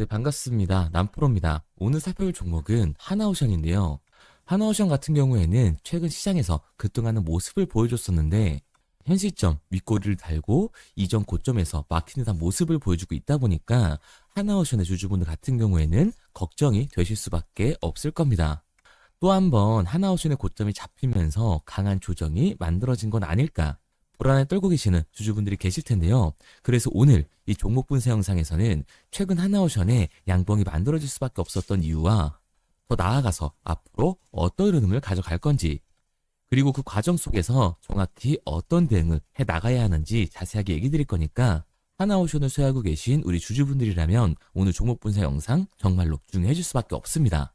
네, 반갑습니다. 남프로입니다. 오늘 살펴볼 종목은 하나오션인데요. 하나오션 같은 경우에는 최근 시장에서 급등하는 모습을 보여줬었는데 현 시점 윗꼬리를 달고 이전 고점에서 막히는 듯한 모습을 보여주고 있다 보니까 하나오션의 주주분들 같은 경우에는 걱정이 되실 수밖에 없을 겁니다. 또 한 번 하나오션의 고점이 잡히면서 강한 조정이 만들어진 건 아닐까 불안에 떨고 계시는 주주분들이 계실 텐데요. 그래서 오늘 이 종목 분석 영상에서는 최근 하나오션의 양봉이 만들어질 수밖에 없었던 이유와 더 나아가서 앞으로 어떤 흐름을 가져갈 건지 그리고 그 과정 속에서 정확히 어떤 대응을 해 나가야 하는지 자세하게 얘기 드릴 거니까 하나오션을 소유하고 계신 우리 주주분들이라면 오늘 종목 분석 영상 정말로 중요해 줄 수밖에 없습니다.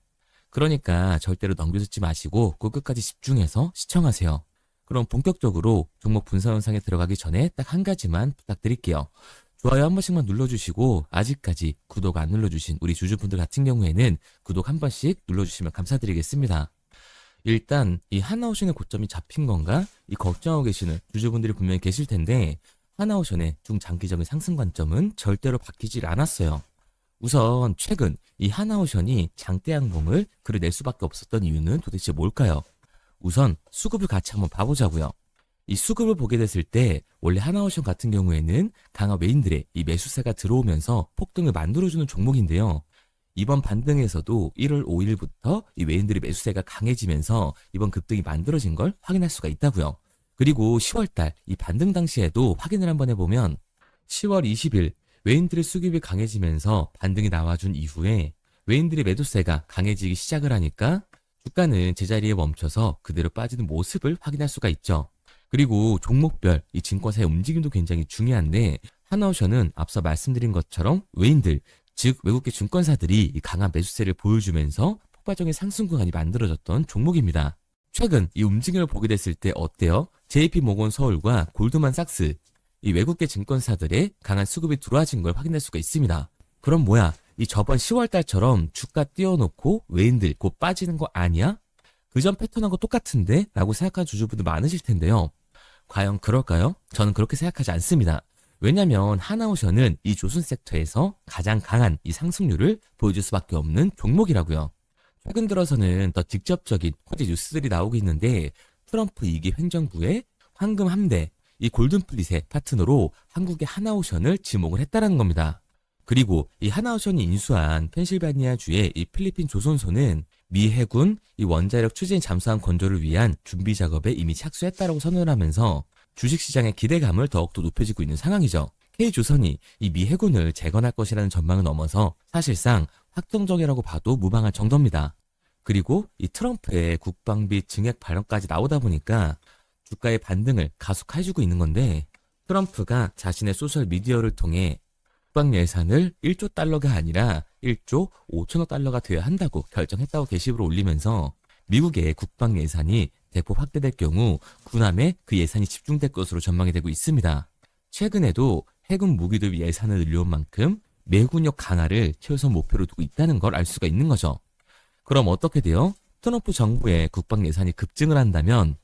그러니까 절대로 넘겨듣지 마시고 꼭 끝까지 집중해서 시청하세요. 그럼 본격적으로 종목 분석 영상에 들어가기 전에 딱 한 가지만 부탁드릴게요. 좋아요 한 번씩만 눌러주시고 아직까지 구독 안 눌러주신 우리 주주분들 같은 경우에는 구독 한 번씩 눌러주시면 감사드리겠습니다. 일단 이 하나오션의 고점이 잡힌 건가? 이 걱정하고 계시는 주주분들이 분명히 계실 텐데 하나오션의 중장기적인 상승 관점은 절대로 바뀌질 않았어요. 우선 최근 이 하나오션이 장대 양봉을 그려낼 수밖에 없었던 이유는 도대체 뭘까요? 우선 수급을 같이 한번 봐보자고요. 이 수급을 보게 됐을 때 원래 하나오션 같은 경우에는 강한 외인들의 이 매수세가 들어오면서 폭등을 만들어주는 종목인데요. 이번 반등에서도 1월 5일부터 이 외인들의 매수세가 강해지면서 이번 급등이 만들어진 걸 확인할 수가 있다고요. 그리고 10월달 이 반등 당시에도 확인을 한번 해보면 10월 20일 외인들의 수급이 강해지면서 반등이 나와준 이후에 외인들의 매도세가 강해지기 시작을 하니까 주가는 제자리에 멈춰서 그대로 빠지는 모습을 확인할 수가 있죠. 그리고 종목별 이 증권사의 움직임도 굉장히 중요한데 하나오션은 앞서 말씀드린 것처럼 외인들 즉 외국계 증권사들이 이 강한 매수세를 보여주면서 폭발적인 상승 구간이 만들어졌던 종목입니다. 최근 이 움직임을 보게 됐을 때 어때요? JP 모건 서울과 골드만삭스 이 외국계 증권사들의 강한 수급이 들어와진 걸 확인할 수가 있습니다. 그럼 뭐야? 이 저번 10월 달처럼 주가 띄워놓고 외인들 곧 빠지는 거 아니야? 그전 패턴하고 똑같은데? 라고 생각하는 주주분들 많으실 텐데요. 과연 그럴까요? 저는 그렇게 생각하지 않습니다. 왜냐면 하나오션은 이 조선 섹터에서 가장 강한 이 상승률을 보여줄 수밖에 없는 종목이라고요. 최근 들어서는 더 직접적인 호재 뉴스들이 나오고 있는데 트럼프 2기 행정부의 황금 함대, 이 골든플릿의 파트너로 한국의 하나오션을 지목을 했다라는 겁니다. 그리고 이 하나오션이 인수한 펜실바니아주의 이 필리핀 조선소는 미 해군 이 원자력 추진 잠수함 건조를 위한 준비 작업에 이미 착수했다라고 선언을 하면서 주식시장의 기대감을 더욱더 높여지고 있는 상황이죠. K조선이 이 미 해군을 재건할 것이라는 전망을 넘어서 사실상 확정적이라고 봐도 무방할 정도입니다. 그리고 이 트럼프의 국방비 증액 발언까지 나오다 보니까 주가의 반등을 가속해주고 있는 건데 트럼프가 자신의 소셜 미디어를 통해 국방 예산을 1조 달러가 아니라 1조 5천억 달러가 되어야 한다고 결정했다고 게시물을 올리면서 미국의 국방 예산이 대폭 확대될 경우 군함에 그 예산이 집중될 것으로 전망이 되고 있습니다. 최근에도 해군 무기도입 예산을 늘려온 만큼 매군력 강화를 최우선 목표로 두고 있다는 걸 알 수가 있는 거죠. 그럼 어떻게 돼요? 트럼프 정부의 국방 예산이 급증을 한다면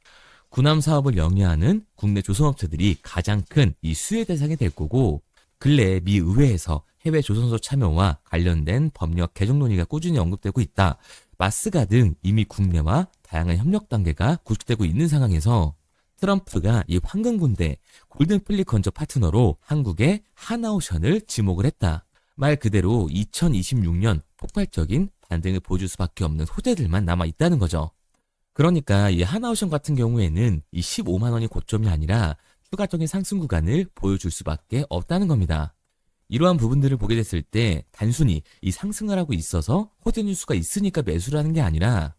군함 사업을 영위하는 국내 조선업체들이 가장 큰 이 수혜 대상이 될 거고 근래 미 의회에서 해외 조선소 참여와 관련된 법력 개정 논의가 꾸준히 언급되고 있다. 마스가 등 이미 국내와 다양한 협력 단계가 구축되고 있는 상황에서 트럼프가 이 황금군대 골든 플리 건조 파트너로 한국의 하나오션을 지목을 했다. 말 그대로 2026년 폭발적인 반등을 보여줄 수밖에 없는 호재들만 남아 있다는 거죠. 그러니까 이 하나오션 같은 경우에는 이 15만 원이 고점이 아니라 추가적인 상승 구간을 보여줄 수밖에 없다는 겁니다. 이러한 부분들을 보게 됐을 때 단순히 이 상승을 하고 있어서 호재 뉴스가 있으니까 매수를 하는 게 아니라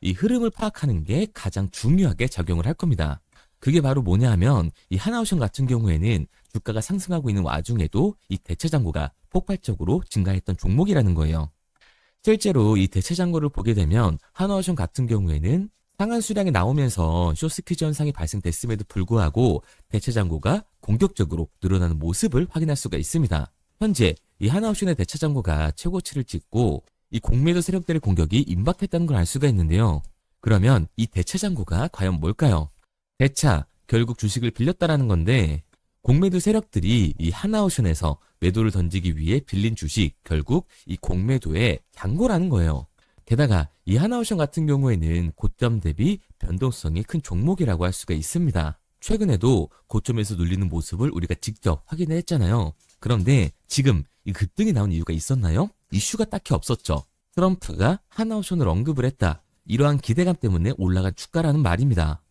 이 흐름을 파악하는 게 가장 중요하게 작용을 할 겁니다. 그게 바로 뭐냐 하면 이 하나오션 같은 경우에는 주가가 상승하고 있는 와중에도 이 대체 잔고가 폭발적으로 증가했던 종목이라는 거예요. 실제로 이 대체 잔고를 보게 되면 하나오션 같은 경우에는 상한 수량이 나오면서 쇼스퀴즈 현상이 발생됐음에도 불구하고 대체 잔고가 공격적으로 늘어나는 모습을 확인할 수가 있습니다. 현재 이 하나옵션의 대체 잔고가 최고치를 찍고 이 공매도 세력들의 공격이 임박했다는 걸 알 수가 있는데요. 그러면 이 대체 잔고가 과연 뭘까요? 대차, 결국 주식을 빌렸다라는 건데 공매도 세력들이 이 하나오션에서 매도를 던지기 위해 빌린 주식 결국 이 공매도의 잔고라는 거예요. 게다가 이 하나오션 같은 경우에는 고점 대비 변동성이 큰 종목이라고 할 수가 있습니다. 최근에도 고점에서 눌리는 모습을 우리가 직접 확인을 했잖아요. 그런데 지금 이 급등이 나온 이유가 있었나요? 이슈가 딱히 없었죠. 트럼프가 하나오션을 언급을 했다. 이러한 기대감 때문에 올라간 주가라는 말입니다.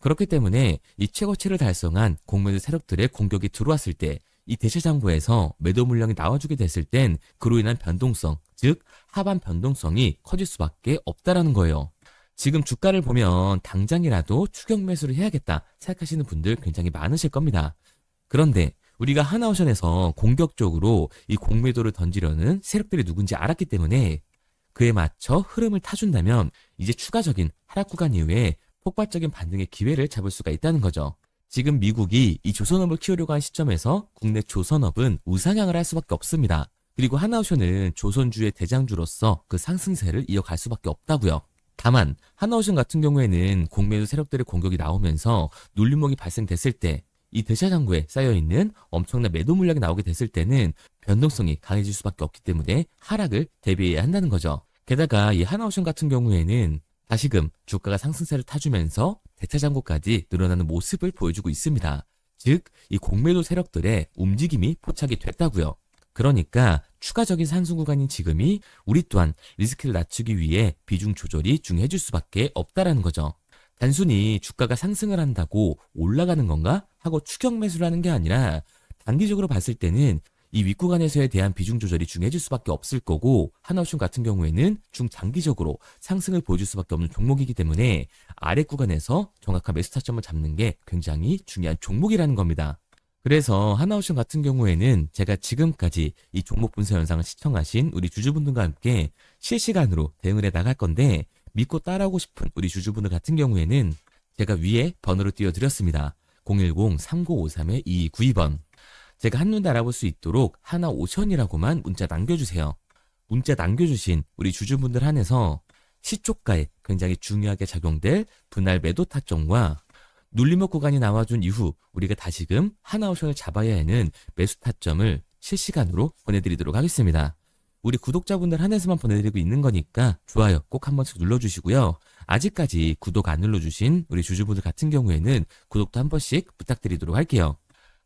그렇기 때문에 이 최고치를 달성한 공매도 세력들의 공격이 들어왔을 때 이 대체장고에서 매도 물량이 나와주게 됐을 땐 그로 인한 변동성, 즉 하반 변동성이 커질 수밖에 없다라는 거예요. 지금 주가를 보면 당장이라도 추격 매수를 해야겠다 생각하시는 분들 굉장히 많으실 겁니다. 그런데 우리가 하나오션에서 공격적으로 이 공매도를 던지려는 세력들이 누군지 알았기 때문에 그에 맞춰 흐름을 타준다면 이제 추가적인 하락 구간 이후에 폭발적인 반등의 기회를 잡을 수가 있다는 거죠. 지금 미국이 이 조선업을 키우려고 한 시점에서 국내 조선업은 우상향을 할 수밖에 없습니다. 그리고 하나오션은 조선주의 대장주로서 그 상승세를 이어갈 수밖에 없다고요. 다만 하나오션 같은 경우에는 공매도 세력들의 공격이 나오면서 눌림목이 발생됐을 때 이 대차장고에 쌓여있는 엄청난 매도 물량이 나오게 됐을 때는 변동성이 강해질 수밖에 없기 때문에 하락을 대비해야 한다는 거죠. 게다가 이 하나오션 같은 경우에는 다시금 주가가 상승세를 타주면서 대차장고까지 늘어나는 모습을 보여주고 있습니다. 즉, 이 공매도 세력들의 움직임이 포착이 됐다고요. 그러니까 추가적인 상승 구간인 지금이 우리 또한 리스크를 낮추기 위해 비중 조절이 중요해질 수밖에 없다라는 거죠. 단순히 주가가 상승을 한다고 올라가는 건가 하고 추격 매수를 하는 게 아니라 단기적으로 봤을 때는 이 윗구간에서에 대한 비중 조절이 중요해질 수밖에 없을 거고 하나옵션 같은 경우에는 중장기적으로 상승을 보여줄 수밖에 없는 종목이기 때문에 아래 구간에서 정확한 매수 타점을 잡는 게 굉장히 중요한 종목이라는 겁니다. 그래서 하나옵션 같은 경우에는 제가 지금까지 이 종목 분석 영상을 시청하신 우리 주주분들과 함께 실시간으로 대응을 해 나갈 건데 믿고 따라오고 싶은 우리 주주분들 같은 경우에는 제가 위에 번호를 띄워드렸습니다. 010-3953-2292번. 제가 한눈에 알아볼 수 있도록 하나 오션이라고만 문자 남겨주세요. 문자 남겨주신 우리 주주분들 한해서 시초가에 굉장히 중요하게 작용될 분할 매도 타점과 눌림목 구간이 나와준 이후 우리가 다시금 하나오션을 잡아야 하는 매수 타점을 실시간으로 보내드리도록 하겠습니다. 우리 구독자분들 한해서만 보내드리고 있는 거니까 좋아요 꼭 한 번씩 눌러주시고요. 아직까지 구독 안 눌러주신 우리 주주분들 같은 경우에는 구독도 한 번씩 부탁드리도록 할게요.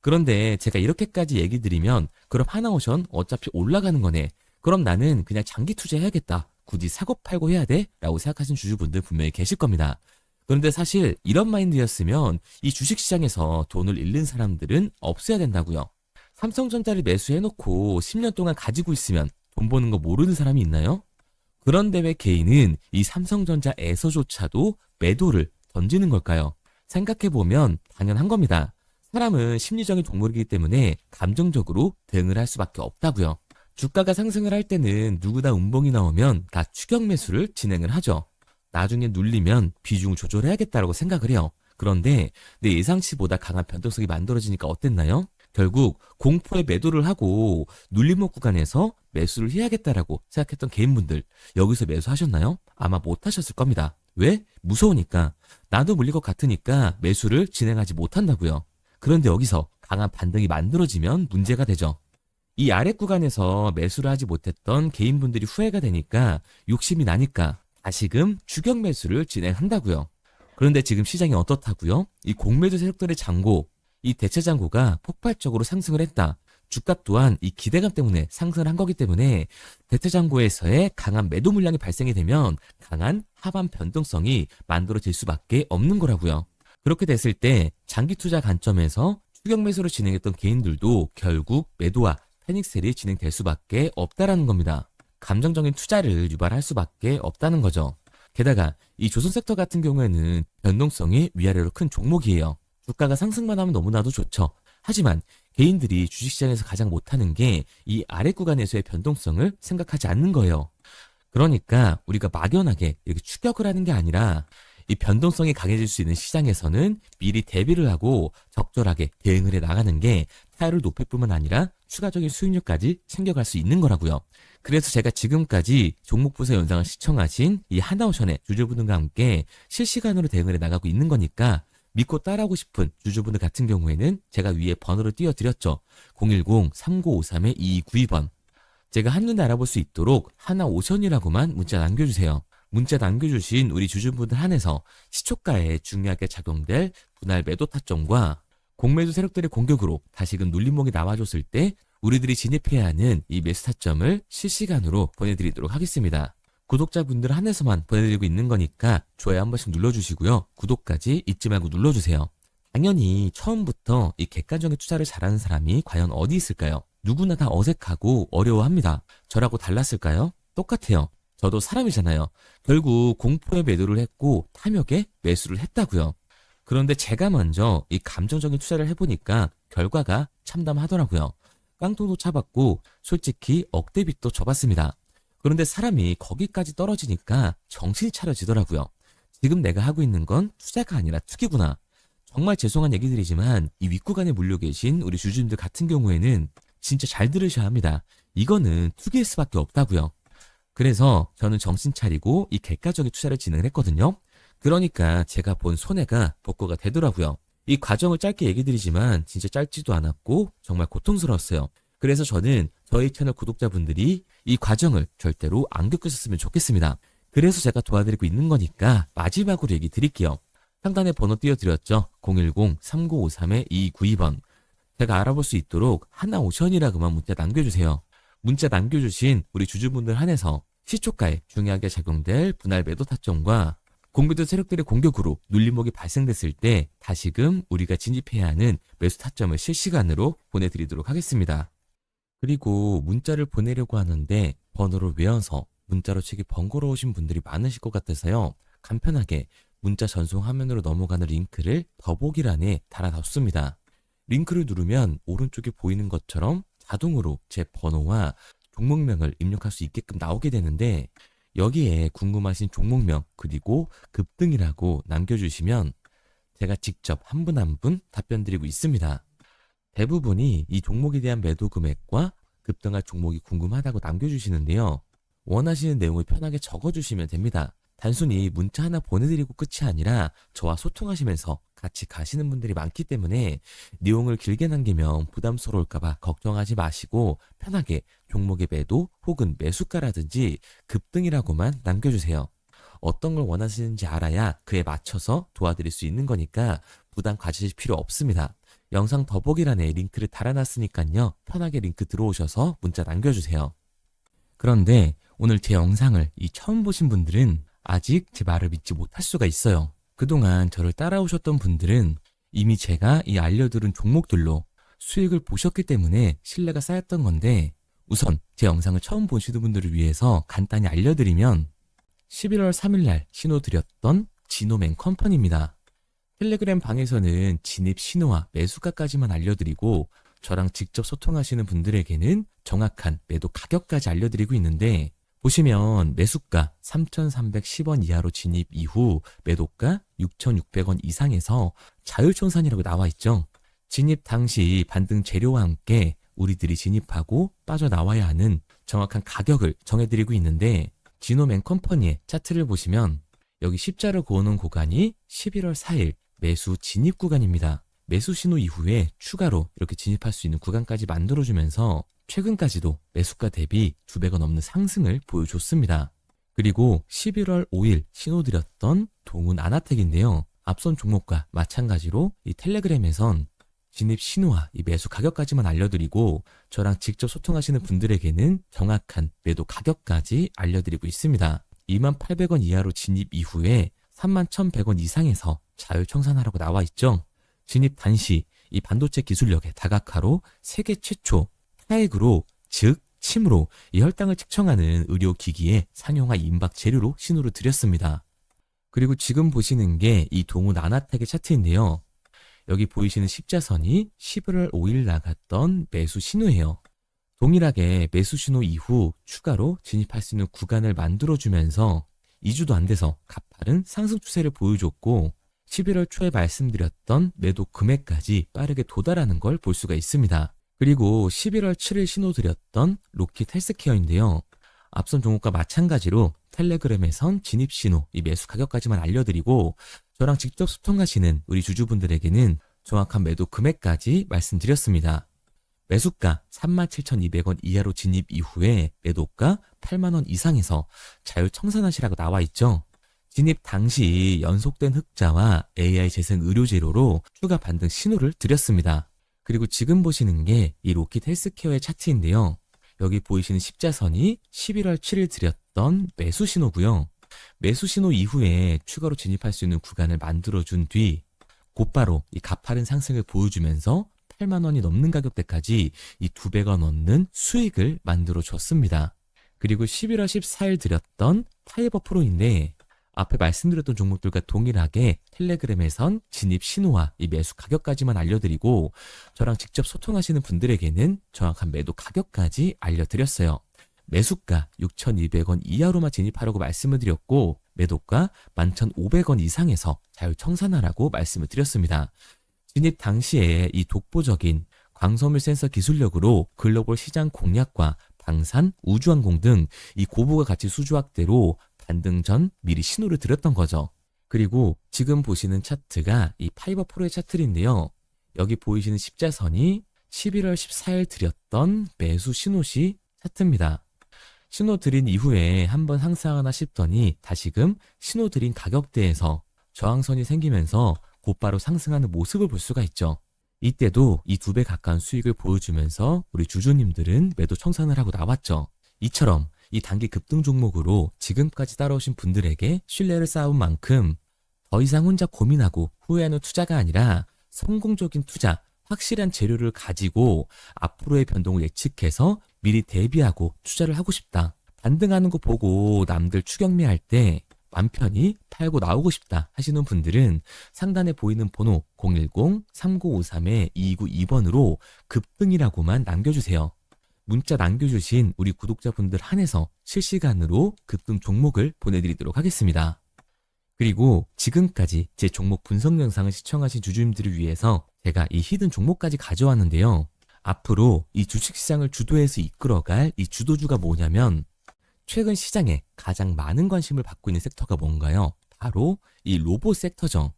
그런데 제가 이렇게까지 얘기 드리면 그럼 하나오션 어차피 올라가는 거네. 그럼 나는 그냥 장기 투자해야겠다. 굳이 사고 팔고 해야 돼? 라고 생각하시는 주주분들 분명히 계실 겁니다. 그런데 사실 이런 마인드였으면 이 주식시장에서 돈을 잃는 사람들은 없어야 된다고요. 삼성전자를 매수해놓고 10년 동안 가지고 있으면 돈 버는 거 모르는 사람이 있나요? 그런데 왜 개인은 이 삼성전자에서조차도 매도를 던지는 걸까요? 생각해보면 당연한 겁니다. 사람은 심리적인 동물이기 때문에 감정적으로 대응을 할 수밖에 없다고요. 주가가 상승을 할 때는 누구나 운봉이 나오면 다 추격 매수를 진행을 하죠. 나중에 눌리면 비중을 조절해야겠다라고 생각을 해요. 그런데 내 예상치보다 강한 변동성이 만들어지니까 어땠나요? 결국 공포에 매도를 하고 눌림목 구간에서 매수를 해야겠다라고 생각했던 개인분들 여기서 매수하셨나요? 아마 못하셨을 겁니다. 왜? 무서우니까. 나도 물릴 것 같으니까 매수를 진행하지 못한다고요. 그런데 여기서 강한 반등이 만들어지면 문제가 되죠. 이 아래 구간에서 매수를 하지 못했던 개인분들이 후회가 되니까 욕심이 나니까 다시금 추격 매수를 진행한다고요. 그런데 지금 시장이 어떻다고요? 이 공매도 세력들의 장고, 이 대체 장고가 폭발적으로 상승을 했다. 주가 또한 이 기대감 때문에 상승을 한 거기 때문에 대체 장고에서의 강한 매도 물량이 발생이 되면 강한 하반 변동성이 만들어질 수밖에 없는 거라고요. 그렇게 됐을 때 장기 투자 관점에서 추격 매수를 진행했던 개인들도 결국 매도와 패닉셀이 진행될 수밖에 없다라는 겁니다. 감정적인 투자를 유발할 수밖에 없다는 거죠. 게다가 이 조선 섹터 같은 경우에는 변동성이 위아래로 큰 종목이에요. 주가가 상승만 하면 너무나도 좋죠. 하지만 개인들이 주식시장에서 가장 못하는 게 이 아래 구간에서의 변동성을 생각하지 않는 거예요. 그러니까 우리가 막연하게 이렇게 추격을 하는 게 아니라 이 변동성이 강해질 수 있는 시장에서는 미리 대비를 하고 적절하게 대응을 해 나가는 게 타율을 높일 뿐만 아니라 추가적인 수익률까지 챙겨갈 수 있는 거라고요. 그래서 제가 지금까지 종목 분석 영상을 시청하신 이 하나오션의 주주분들과 함께 실시간으로 대응을 해 나가고 있는 거니까 믿고 따라오고 싶은 주주분들 같은 경우에는 제가 위에 번호를 띄워드렸죠. 010-3953-2292번. 제가 한눈에 알아볼 수 있도록 하나 오션이라고만 문자 남겨주세요. 문자 남겨주신 우리 주주분들 한해서 시초가에 중요하게 작용될 분할 매도 타점과 공매도 세력들의 공격으로 다시금 눌림목이 나와줬을 때 우리들이 진입해야 하는 이 매수 타점을 실시간으로 보내드리도록 하겠습니다. 구독자분들 한해서만 보내드리고 있는 거니까 좋아요 한 번씩 눌러주시고요. 구독까지 잊지 말고 눌러주세요. 당연히 처음부터 이 객관적인 투자를 잘하는 사람이 과연 어디 있을까요? 누구나 다 어색하고 어려워합니다. 저라고 달랐을까요? 똑같아요. 저도 사람이잖아요. 결국 공포에 매도를 했고 탐욕에 매수를 했다고요. 그런데 제가 먼저 이 감정적인 투자를 해보니까 결과가 참담하더라고요. 깡통도 차봤고 솔직히 억대 빚도 져봤습니다. 그런데 사람이 거기까지 떨어지니까 정신이 차려지더라고요. 지금 내가 하고 있는 건 투자가 아니라 투기구나. 정말 죄송한 얘기들이지만 이 윗구간에 물려 계신 우리 주주님들 같은 경우에는 진짜 잘 들으셔야 합니다. 이거는 투기일 수밖에 없다고요. 그래서 저는 정신 차리고 이 객관적인 투자를 진행을 했거든요. 그러니까 제가 본 손해가 복구가 되더라고요. 이 과정을 짧게 얘기 드리지만 진짜 짧지도 않았고 정말 고통스러웠어요. 그래서 저는 저희 채널 구독자분들이 이 과정을 절대로 안 겪으셨으면 좋겠습니다. 그래서 제가 도와드리고 있는 거니까 마지막으로 얘기 드릴게요. 상단에 번호 띄워드렸죠. 010-3953-2292번. 제가 알아볼 수 있도록 하나 오션이라고만 문자 남겨주세요. 문자 남겨주신 우리 주주분들 한해서 시초가에 중요하게 작용될 분할 매도 타점과 공매도 세력들의 공격으로 눌림목이 발생됐을 때 다시금 우리가 진입해야 하는 매수 타점을 실시간으로 보내드리도록 하겠습니다. 그리고 문자를 보내려고 하는데 번호를 외워서 문자로 치기 번거로우신 분들이 많으실 것 같아서요. 간편하게 문자 전송 화면으로 넘어가는 링크를 더보기란에 달아놨습니다. 링크를 누르면 오른쪽에 보이는 것처럼 자동으로 제 번호와 종목명을 입력할 수 있게끔 나오게 되는데 여기에 궁금하신 종목명 그리고 급등이라고 남겨주시면 제가 직접 한 분 한 분 답변 드리고 있습니다. 대부분이 이 종목에 대한 매도 금액과 급등할 종목이 궁금하다고 남겨주시는데요. 원하시는 내용을 편하게 적어주시면 됩니다. 단순히 문자 하나 보내드리고 끝이 아니라 저와 소통하시면서 같이 가시는 분들이 많기 때문에 내용을 길게 남기면 부담스러울까봐 걱정하지 마시고 편하게 종목의 매도 혹은 매수가라든지 급등이라고만 남겨주세요. 어떤 걸 원하시는지 알아야 그에 맞춰서 도와드릴 수 있는 거니까 부담 가지실 필요 없습니다. 영상 더보기란에 링크를 달아놨으니까요. 편하게 링크 들어오셔서 문자 남겨주세요. 그런데 오늘 제 영상을 이 처음 보신 분들은 아직 제 말을 믿지 못할 수가 있어요. 그동안 저를 따라오셨던 분들은 이미 제가 이 알려드린 종목들로 수익을 보셨기 때문에 신뢰가 쌓였던 건데 우선 제 영상을 처음 보시는 분들을 위해서 간단히 알려드리면 11월 3일날 신호 드렸던 지노맨 컴퍼니입니다. 텔레그램 방에서는 진입 신호와 매수가까지만 알려드리고 저랑 직접 소통하시는 분들에게는 정확한 매도 가격까지 알려드리고 있는데 보시면 매수가 3,310원 이하로 진입 이후 매도가 6,600원 이상에서 자율청산이라고 나와 있죠. 진입 당시 반등 재료와 함께 우리들이 진입하고 빠져나와야 하는 정확한 가격을 정해드리고 있는데 지노맨 컴퍼니의 차트를 보시면 여기 십자를 그어놓은 구간이 11월 4일 매수 진입 구간입니다. 매수 신호 이후에 추가로 이렇게 진입할 수 있는 구간까지 만들어주면서 최근까지도 매수가 대비 2배가 넘는 상승을 보여줬습니다. 그리고 11월 5일 신호드렸던 동훈 아나텍인데요. 앞선 종목과 마찬가지로 이 텔레그램에선 진입 신호와 이 매수 가격까지만 알려드리고 저랑 직접 소통하시는 분들에게는 정확한 매도 가격까지 알려드리고 있습니다. 2800원 이하로 진입 이후에 31,100원 이상에서 자율 청산하라고 나와 있죠. 진입 단시 이 반도체 기술력의 다각화로 세계 최초 타액으로 즉 침으로 이 혈당을 측정하는 의료 기기의 상용화 임박 재료로 신호를 드렸습니다. 그리고 지금 보시는 게 이 동우 나나텍의 차트인데요. 여기 보이시는 십자선이 11월 5일 나갔던 매수 신호예요. 동일하게 매수 신호 이후 추가로 진입할 수 있는 구간을 만들어주면서 2주도 안 돼서 가파른 상승 추세를 보여줬고 11월 초에 말씀드렸던 매도 금액까지 빠르게 도달하는 걸 볼 수가 있습니다. 그리고 11월 7일 신호 드렸던 로킷 헬스케어인데요. 앞선 종목과 마찬가지로 텔레그램에선 진입 신호, 이 매수 가격까지만 알려드리고 저랑 직접 소통하시는 우리 주주분들에게는 정확한 매도 금액까지 말씀드렸습니다. 매수가 37,200원 이하로 진입 이후에 매도가 8만원 이상에서 자율 청산하시라고 나와 있죠. 진입 당시 연속된 흑자와 AI 재생 의료 재료로 추가 반등 신호를 드렸습니다. 그리고 지금 보시는 게 이 로킷 헬스케어의 차트인데요. 여기 보이시는 십자선이 11월 7일 드렸던 매수 신호고요. 매수 신호 이후에 추가로 진입할 수 있는 구간을 만들어준 뒤 곧바로 이 가파른 상승을 보여주면서 8만 원이 넘는 가격대까지 이 두 배가 넘는 수익을 만들어 줬습니다. 그리고 11월 14일 드렸던 파이버 프로인데 앞에 말씀드렸던 종목들과 동일하게 텔레그램에선 진입 신호와 이 매수 가격까지만 알려드리고 저랑 직접 소통하시는 분들에게는 정확한 매도 가격까지 알려드렸어요. 매수가 6,200원 이하로만 진입하라고 말씀을 드렸고 매도가 11,500원 이상에서 자율 청산하라고 말씀을 드렸습니다. 진입 당시에 이 독보적인 광섬유 센서 기술력으로 글로벌 시장 공략과 방산, 우주항공 등 이 고부가 가치 수주 확대로 반등 전 미리 신호를 드렸던 거죠. 그리고 지금 보시는 차트가 이 파이버 프로의 차트인데요. 여기 보이시는 십자선이 11월 14일 드렸던 매수 신호 시 차트입니다. 신호 드린 이후에 한번 상승하나 싶더니 다시금 신호 드린 가격대에서 저항선이 생기면서 곧바로 상승하는 모습을 볼 수가 있죠. 이때도 이 두 배 가까운 수익을 보여주면서 우리 주주님들은 매도 청산을 하고 나왔죠. 이처럼 이 단기 급등 종목으로 지금까지 따라오신 분들에게 신뢰를 쌓은 만큼 더 이상 혼자 고민하고 후회하는 투자가 아니라 성공적인 투자, 확실한 재료를 가지고 앞으로의 변동을 예측해서 미리 대비하고 투자를 하고 싶다. 반등하는 거 보고 남들 추격매할 때 맘 편히 팔고 나오고 싶다 하시는 분들은 상단에 보이는 번호 010-3953-2292번으로 급등이라고만 남겨주세요. 문자 남겨주신 우리 구독자분들 한해서 실시간으로 급등 종목을 보내드리도록 하겠습니다. 그리고 지금까지 제 종목 분석 영상을 시청하신 주주님들을 위해서 제가 이 히든 종목까지 가져왔는데요. 앞으로 이 주식시장을 주도해서 이끌어갈 이 주도주가 뭐냐면 최근 시장에 가장 많은 관심을 받고 있는 섹터가 뭔가요? 바로 이 로봇 섹터죠.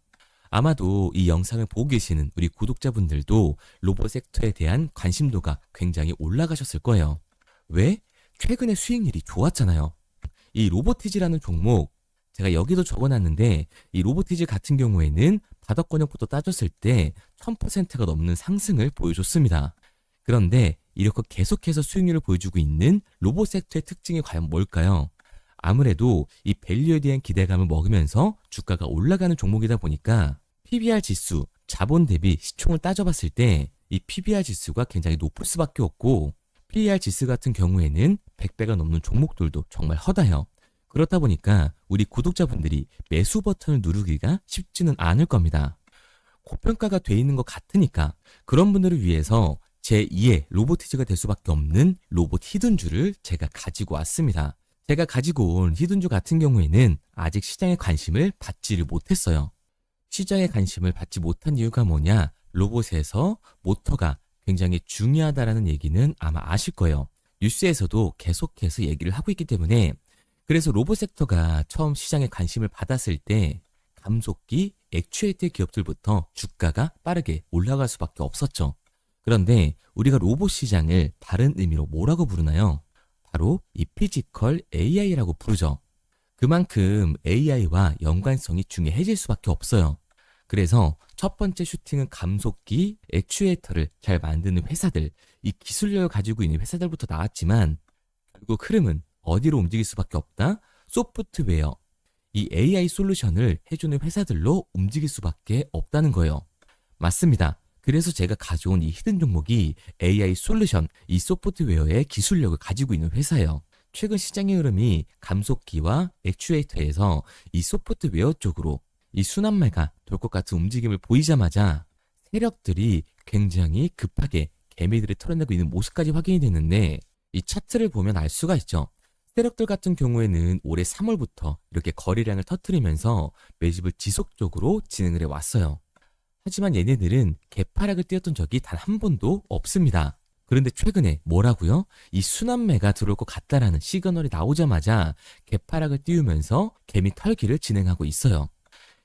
아마도 이 영상을 보고 계시는 우리 구독자분들도 로봇 섹터에 대한 관심도가 굉장히 올라가셨을 거예요. 왜? 최근에 수익률이 좋았잖아요. 이 로보티즈라는 종목, 제가 여기도 적어놨는데, 이 로보티즈 같은 경우에는 바닥 권역부터 따졌을 때 1000%가 넘는 상승을 보여줬습니다. 그런데 이렇게 계속해서 수익률을 보여주고 있는 로봇 섹터의 특징이 과연 뭘까요? 아무래도 이 밸류에 대한 기대감을 먹으면서 주가가 올라가는 종목이다 보니까 PBR 지수, 자본 대비 시총을 따져봤을 때 이 PBR 지수가 굉장히 높을 수밖에 없고 PER 지수 같은 경우에는 100배가 넘는 종목들도 정말 허다해요. 그렇다 보니까 우리 구독자분들이 매수 버튼을 누르기가 쉽지는 않을 겁니다. 고평가가 돼 있는 것 같으니까 그런 분들을 위해서 제2의 로보티즈가 될 수밖에 없는 로봇 히든주를 제가 가지고 왔습니다. 제가 가지고 온 히든주 같은 경우에는 아직 시장에 관심을 받지를 못했어요. 시장에 관심을 받지 못한 이유가 뭐냐? 로봇에서 모터가 굉장히 중요하다라는 얘기는 아마 아실 거예요. 뉴스에서도 계속해서 얘기를 하고 있기 때문에 그래서 로봇 섹터가 처음 시장에 관심을 받았을 때 감속기, 액추에이터 기업들부터 주가가 빠르게 올라갈 수밖에 없었죠. 그런데 우리가 로봇 시장을 다른 의미로 뭐라고 부르나요? 바로 이 피지컬 AI라고 부르죠. 그만큼 AI와 연관성이 중요해질 수밖에 없어요. 그래서 첫 번째 슈팅은 감속기, 액추에이터를 잘 만드는 회사들, 이 기술력을 가지고 있는 회사들부터 나왔지만 결국 흐름은 어디로 움직일 수밖에 없다? 소프트웨어, 이 AI 솔루션을 해주는 회사들로 움직일 수밖에 없다는 거예요. 맞습니다. 그래서 제가 가져온 이 히든 종목이 AI 솔루션, 이 소프트웨어의 기술력을 가지고 있는 회사예요. 최근 시장의 흐름이 감속기와 액추에이터에서 이 소프트웨어 쪽으로 이 순환매가 돌 것 같은 움직임을 보이자마자 세력들이 굉장히 급하게 개미들을 털어내고 있는 모습까지 확인이 됐는데 이 차트를 보면 알 수가 있죠. 세력들 같은 경우에는 올해 3월부터 이렇게 거래량을 터트리면서 매집을 지속적으로 진행을 해왔어요. 하지만 얘네들은 개파락을 띄었던 적이 단 한 번도 없습니다. 그런데 최근에 뭐라고요? 이 순환매가 들어올 것 같다라는 시그널이 나오자마자 개파락을 띄우면서 개미 털기를 진행하고 있어요.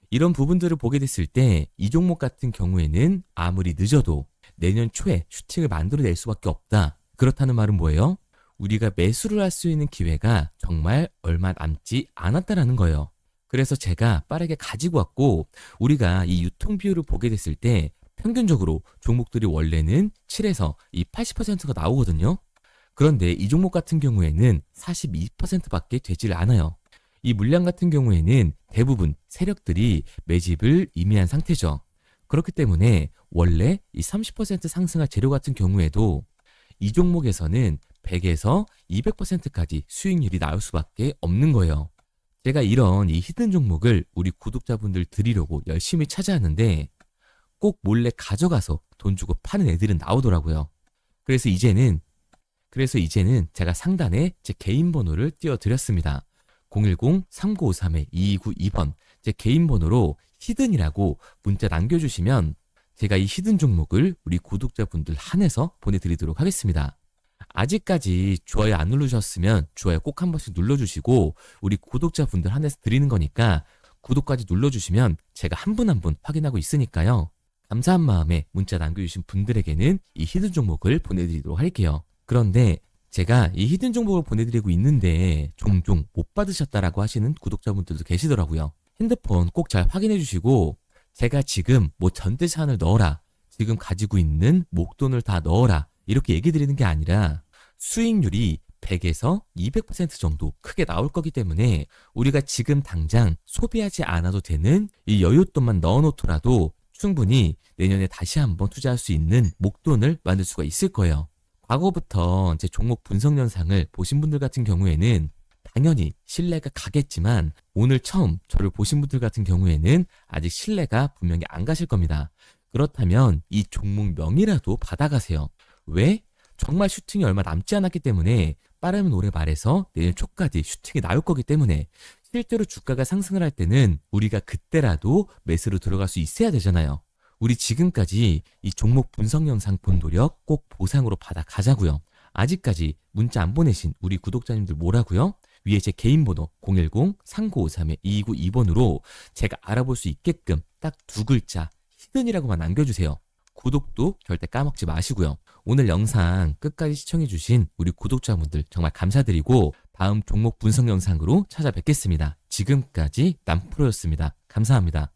이런 부분들을 보게 됐을 때 이 종목 같은 경우에는 아무리 늦어도 내년 초에 슈팅을 만들어낼 수밖에 없다. 그렇다는 말은 뭐예요? 우리가 매수를 할 수 있는 기회가 정말 얼마 남지 않았다라는 거예요. 그래서 제가 빠르게 가지고 왔고 우리가 이 유통 비율을 보게 됐을 때 평균적으로 종목들이 원래는 7에서 이 80%가 나오거든요. 그런데 이 종목 같은 경우에는 42%밖에 되질 않아요. 이 물량 같은 경우에는 대부분 세력들이 매집을 이미 한 상태죠. 그렇기 때문에 원래 이 30% 상승할 재료 같은 경우에도 이 종목에서는 100에서 200%까지 수익률이 나올 수밖에 없는 거예요. 제가 이런 이 히든 종목을 우리 구독자분들 드리려고 열심히 찾아왔는데 꼭 몰래 가져가서 돈 주고 파는 애들은 나오더라고요. 그래서 이제는 그래서 이제는 제가 상단에 제 개인 번호를 띄워드렸습니다. 010-3953-2292번 제 개인 번호로 히든이라고 문자 남겨주시면 제가 이 히든 종목을 우리 구독자분들 한해서 보내드리도록 하겠습니다. 아직까지 좋아요 안 누르셨으면 좋아요 꼭 한 번씩 눌러주시고 우리 구독자분들 한해서 드리는 거니까 구독까지 눌러주시면 제가 한분 한 분 확인하고 있으니까요. 감사한 마음에 문자 남겨주신 분들에게는 이 히든 종목을 보내드리도록 할게요. 그런데 제가 이 히든 종목을 보내드리고 있는데 종종 못 받으셨다라고 하시는 구독자분들도 계시더라고요. 핸드폰 꼭 잘 확인해 주시고 제가 지금 뭐 전대산을 넣어라. 지금 가지고 있는 목돈을 다 넣어라. 이렇게 얘기 드리는 게 아니라 수익률이 100에서 200% 정도 크게 나올 거기 때문에 우리가 지금 당장 소비하지 않아도 되는 이 여윳돈만 넣어놓더라도 충분히 내년에 다시 한번 투자할 수 있는 목돈을 만들 수가 있을 거예요. 과거부터 제 종목 분석 영상을 보신 분들 같은 경우에는 당연히 신뢰가 가겠지만 오늘 처음 저를 보신 분들 같은 경우에는 아직 신뢰가 분명히 안 가실 겁니다. 그렇다면 이 종목 명이라도 받아가세요. 왜? 정말 슈팅이 얼마 남지 않았기 때문에 빠르면 올해 말에서 내년 초까지 슈팅이 나올 거기 때문에 실제로 주가가 상승을 할 때는 우리가 그때라도 매수로 들어갈 수 있어야 되잖아요. 우리 지금까지 이 종목 분석 영상 본 노력 꼭 보상으로 받아 가자고요. 아직까지 문자 안 보내신 우리 구독자님들 뭐라고요? 위에 제 개인 번호 010-3953-2292번으로 제가 알아볼 수 있게끔 딱 두 글자 히든이라고만 남겨주세요. 구독도 절대 까먹지 마시고요. 오늘 영상 끝까지 시청해주신 우리 구독자분들 정말 감사드리고 다음 종목 분석 영상으로 찾아뵙겠습니다. 지금까지 남프로였습니다. 감사합니다.